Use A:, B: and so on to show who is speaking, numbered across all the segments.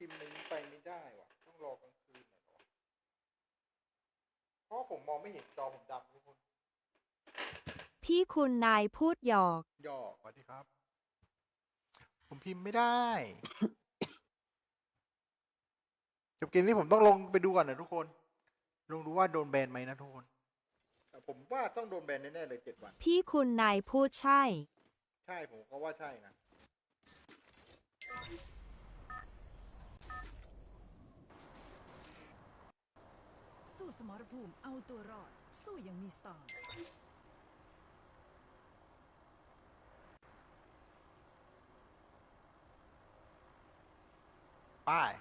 A: พิมพ์ในนี้ไปไม่ได้ว่ะ ต้องรอกลางคืนหน่อยเหรอวะเพราะผมมองไม่เห็นจอผมดำทุกคน
B: พี่คุณนายพูดหยอก
A: ย่อสวัสดีครับ ผมพิมพ์ไม่ได้ จบเกมนี้ผมต้องลงไปดูก่อนนะทุกคน ลงดูว่าโดนแบนไหมนะทุกคนแต่ผมว่าต้องโดนแบนแน่ๆเลยเจ็ดวัน
B: พี่คุณนายพูดใช่
A: ใช่ผมก็ว่าใช่นะ
C: สู้สมรภูมิเอาตัวรอด สู้อยังมีสไตล์
A: ป้าย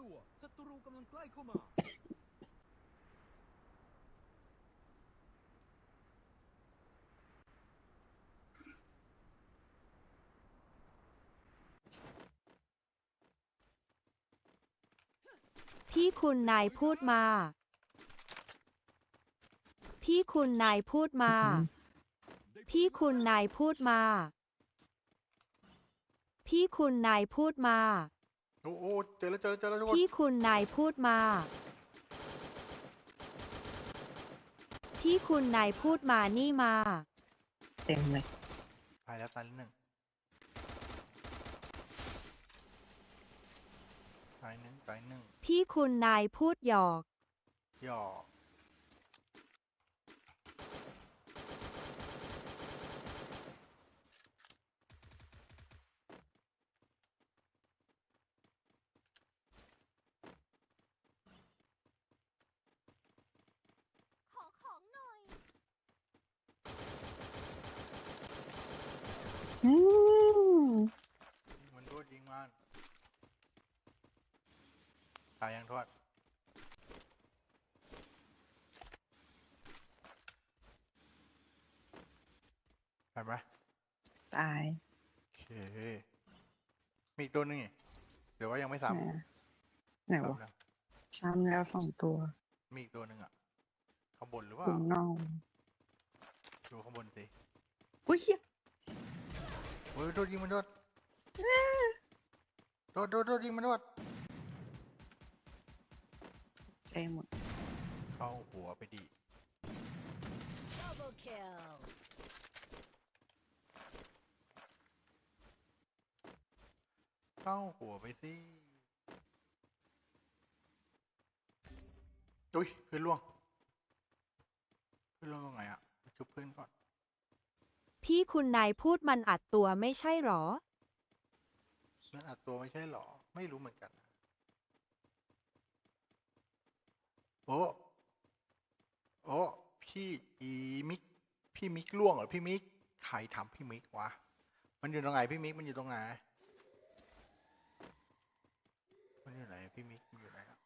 D: ตัวศัตรูกำลังใกล้เข้ามา
B: พี่คุณนายพูดมาพี่คุณนายพูดมาพี่คุณนายพูดมาพี่คุณนายพูดมา
A: โอ้โหเจอแล้วเจอแล้วเจอแล้วทุกคน
B: พี่คุณนายพูดมาพี่คุณนายพูดมานี่มา
E: เต็มเลย
A: ตายแล้วตายแล้วหนึ่งตายหนึ่งตายหนึ่ง
B: พี่คุณนายพูดหยอก
A: ย่อ
B: ขอของหน่อย
E: อื ม
A: ยิงมันโทษยิงมันตายยังโทษไปไหม
E: ตาย
A: โอเค มีอีกตัวหนึงนี่เดี๋ยวว่ายังไม่ซ้
E: ไหนอะไหนำวะ
A: ซ้ำนะ
E: ซ้ำแล้วสองตัว
A: มีอีกตัวหนึ่งอะ ข้างบนหรือเป
E: ถุ
A: ล่าง
E: น่อง
A: ดูข้างบนสิ
E: อุ้ยเหี้ย
A: โอ้ยโดนยิงมันโดนโดนโดนโดนยิงมันโดน
E: ใจหมด
A: เข้าหัวไปดี
C: Double kill
A: เข้าหัวไปสิอุ้ยเพื่อนล่วงเพื่อนล่วงตรงไหนอะไปชุบเพื่อนก่อน
B: พี่คุณนายพูดมันอัดตัวไม่ใช่หรอ
A: เพื่อนอัดตัวไม่ใช่หรอ ไม่รู้เหมือนกันนะโอ้โอ้พี่อีมิก พี่มิกล่วงเหรอพี่มิก ใครทำพี่มิกวะ มันอยู่ตรงไหนพี่มิก มันอยู่ตรงไหน มันอยู่ไหนพี่มิก มันอยู่ไหนอะ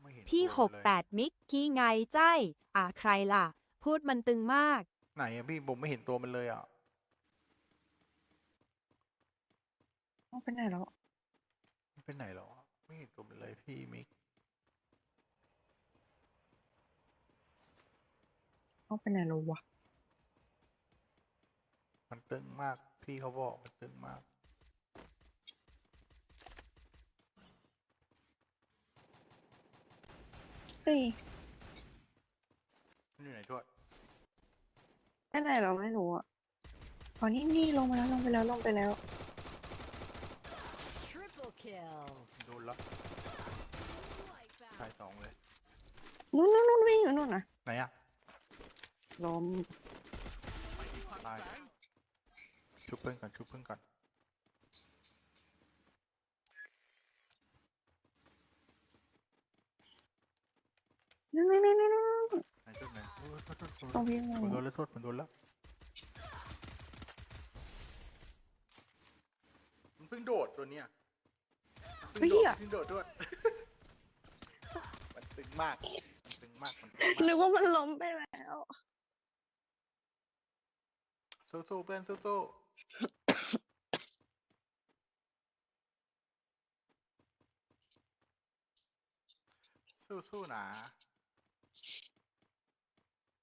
A: ไม่เห็น
B: พี่
A: ตัว
B: หก
A: เลย
B: แปดมิกกี้ไงใจ อ่าใครล่ะ พูดมันตึงมาก
A: ไหนอะพี่ผมไม่เห็นตัวมันเลยอะ
E: เอาไปไหนแล้ว
A: มันเป็นไหนหรอ ไม่เห็นตัวมันเลยพี่มิก
E: เอาไปไหนแล้ววะ
A: มันตึงมาก พี่เขาบอกมันตึงมาก
E: เฮ้ย
A: มันอยู่ไหนทวด
E: ไปไหนเราไม่รู้อะอ๋อนี่นี่ลงมาแล้วลงไปแล้วลงไปแล้ว
C: Triple kill
A: โดนแล้วชายสองเลย
E: นู่นนู่นนู่นวิ่งอยู่นู่นนะ
A: ไหนอะ
E: ล้ม
A: ตายชุบเพื่อนก่อนชุบเพื่อนก่อน
E: นู่นนู่นนู่นนู่น ต้องพี่งงผ
A: มโดนแล้วโทษผมโดนแล้วมันเพิ่งโดดตัวเนี้ยเพิ่งโดดเพิ่งโดดด้วย มันตึงมากนตึงมากมันตึ
E: ว่ามันล้มไปแล้ว
A: สู้ๆเพื่อนสู้ๆสู้ๆนะ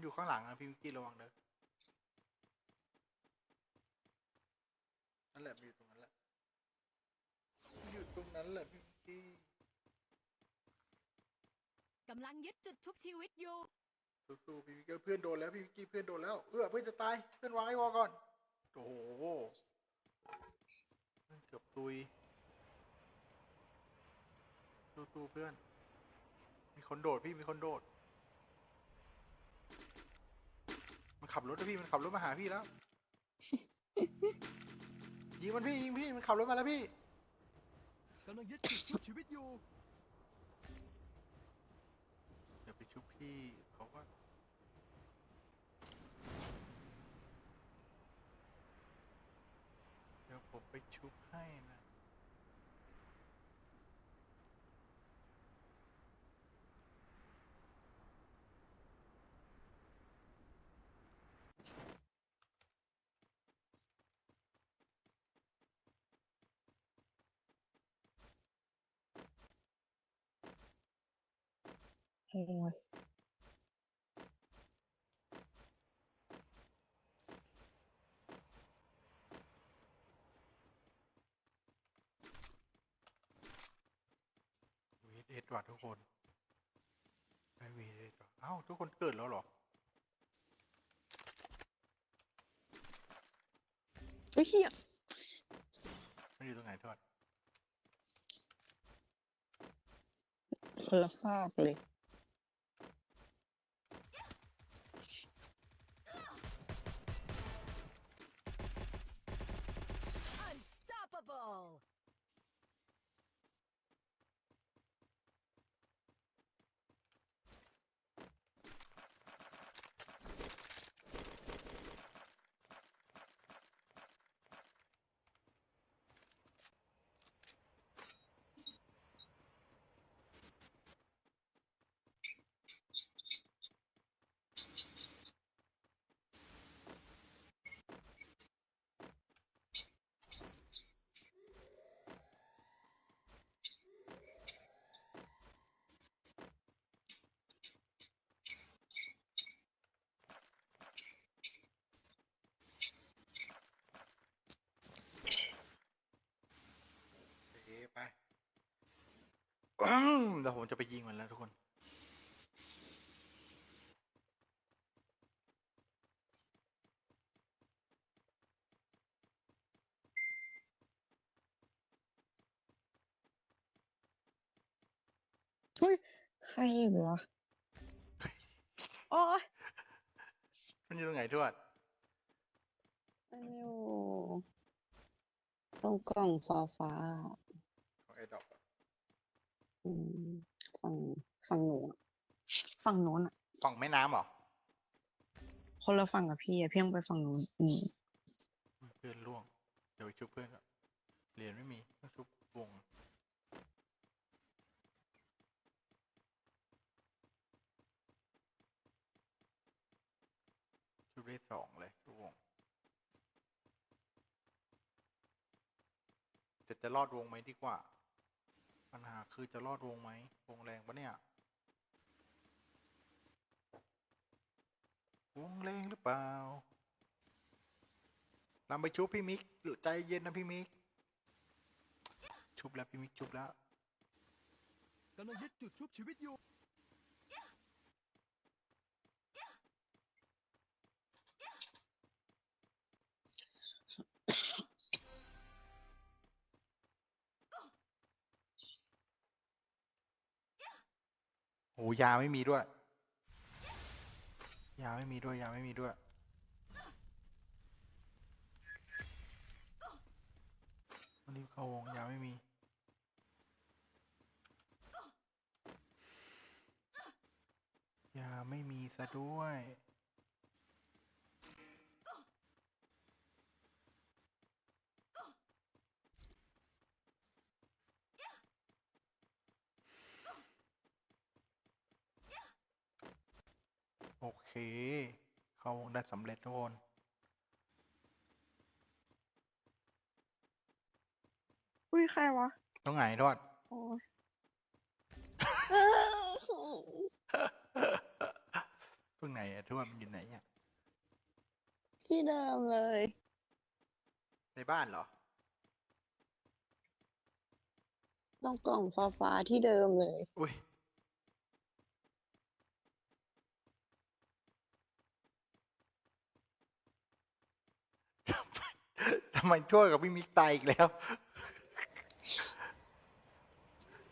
A: ๆมันอยู่ข้างหลังนะพี่มิกกี้ระวังเด้อนั่นแหละมันอยู่ตรงนั้นแหละมันอยู่ตรงนั้นแหละพี่มิกกี้
F: กำลังยึดจุดทุบชีวิตอยู่
A: สู้ๆพี่มิกกี้เพื่อนโดนแล้วพี่มิกกี้เพื่อนโดนแล้วเอื้อเพื่อนจะตายเพื่อนวางไอ้วอก่อนโอ้โหเกือบตุยสู้ๆเพื่อน มีคนโดดพี่มีคนโดด มันขับรถนะพี่มันขับรถมาหาพี่แล้ว ยิงมันพี่ยิงพี่มันขับรถมาแล้วพี่
D: กำลังยึดจุดชุบชีวิตอยู่
A: เดี๋ยวไปชุบพี่เขาก็เดี๋ยวผมไปชุบให้นะ
E: โอ้ย
A: วีเอสว่ะทุกคนไปวีเอสว่ะเอ้าทุกคนเกิดแล้วเหรอ
E: เฮ้ยเหี้ย
A: มันอยู่ตรงไหนทอด
E: คนละฟากเลย
A: all. ไปยิงมันแล้วทุกคน
E: ใครอีกวะโอ้ย
A: มันอยู่ตรงไหนทวด
E: มันอยู่ตรงกล่องฟ้าฟ้า
A: ของไอ้ดอก
E: ๆอืม ฝั่งฝั่งหนูอะฝั่งนู้นอะ
A: ฝั่งแม่น้ำเหรอ
E: คนละฝั่งกับพี่อะเพียงไปฝั่งนู้นอืม
A: อุ๊ยเพื่อนล่วง เดี๋ยวไปชุบเพื่อนก่อนเหรียญไม่มีต้องชุบวง ชุบได้สองเลยชุบวงจะจะรอดวงไหมดีกว่า ปัญหาคือจะรอดวงไหมวงแรงปะเนี่ยวงแรงหรือเปล่านำไปชุบพี่มิกใจเย็นนะพี่มิก ชุบแล้วพี่มิกชุบแล้ว
D: กำลังยึดจุดชุบชีวิตอยู่
A: โอ้ยาไม่มีด้วย ยาไม่มีด้วย ยาไม่มีด้วยมันนี้เข้าวงยาไม่มี ยาไม่มีซะด้วย เค เข้าวงได้สำเร็จทุกคน
E: อุ้ยใครวะ
A: ต้องไงทอด
E: โอ้ย
A: เพิ่งไหนอะทวดมันอยู่ไหนอะ
E: ที่เดิมเลย
A: ในบ้านเหรอ
E: ต้องกล่องฟ้าฟ้าๆที่เดิมเลย
A: อุ้ย ทำไมทวดกับพี่มิกตายอีกแล้ว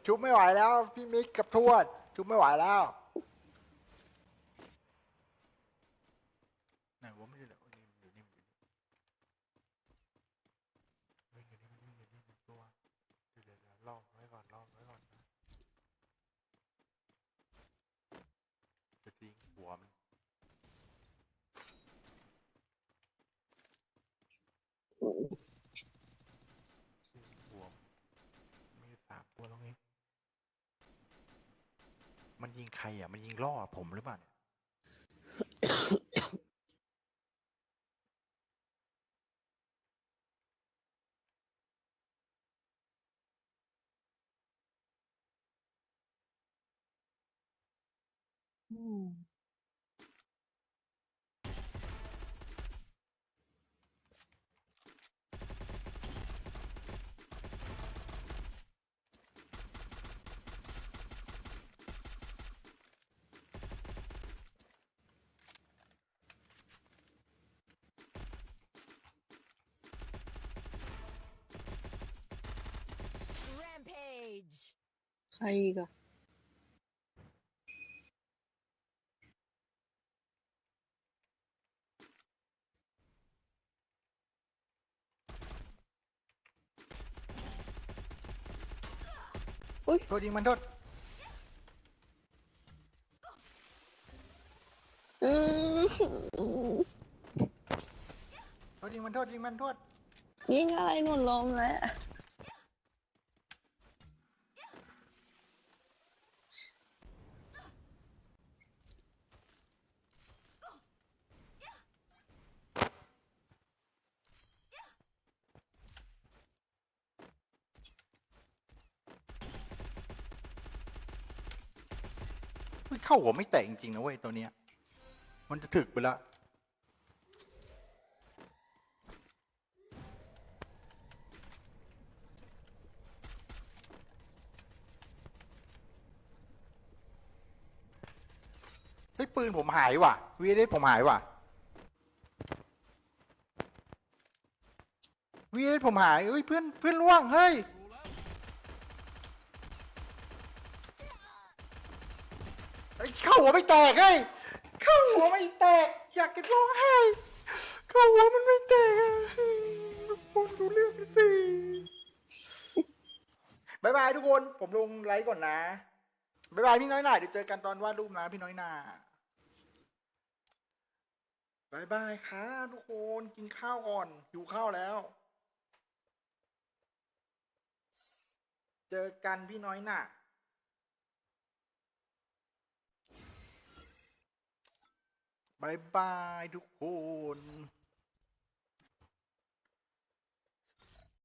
A: ชุบไม่ไหวแล้ว พี่มิกกับทวด ชุบไม่ไหวแล้ว ไหนวะไม่ได้เหรอนี่อยู่นี่อยู่นี่เฮ้ยอยู่นี่อยู่นี่อยู่นี่อยู่ตัวเดี๋ยวเดี๋ยวเดี๋ยวลองไว้ก่อนลองไว้ก่อนนะจะทิ้งหัวมันทิ้งหัวมันมีสามตัวตรงนี้ มันยิงใครอะ มันยิงล่อผมหรือเปล่าเนี่ย
E: อืม ใครอีกอะอุ้ย
A: โทษยิงมันโทษ
E: อืม
A: โทษยิงมันโทษยิงมันโทษ
E: ยิงอะไรหนุนลมแล้ว
A: มันเข้าหัวไม่แตกจริงๆนะเว้ยตัวเนี้ย มันจะถึกไปล้วเฮ้ยปืนผมหายว่ะวีเดผมหายว่ะวีเดผมหายเฮ้ยเพื่อนเพื่อนล่วงเฮ้ย ไอ้ยเข้า หัวไม่แตกเฮ้ยเข้าหัวไม่แตก อยากจะร้องไห้เข้าหัวมันไม่แตกผมดูเรื่องสิบายบายทุกคน ผมลงไลฟ์ก่อนนะบายบายพี่น้อยหน่าเดี๋ยวเจอกันตอนวาดรูปนะพี่น้อยหน่าบายบายค่ะทุกคนกินข้าวก่อนหิวข้าวแล้ว เจอกันพี่น้อยหน่า บายบายทุกคน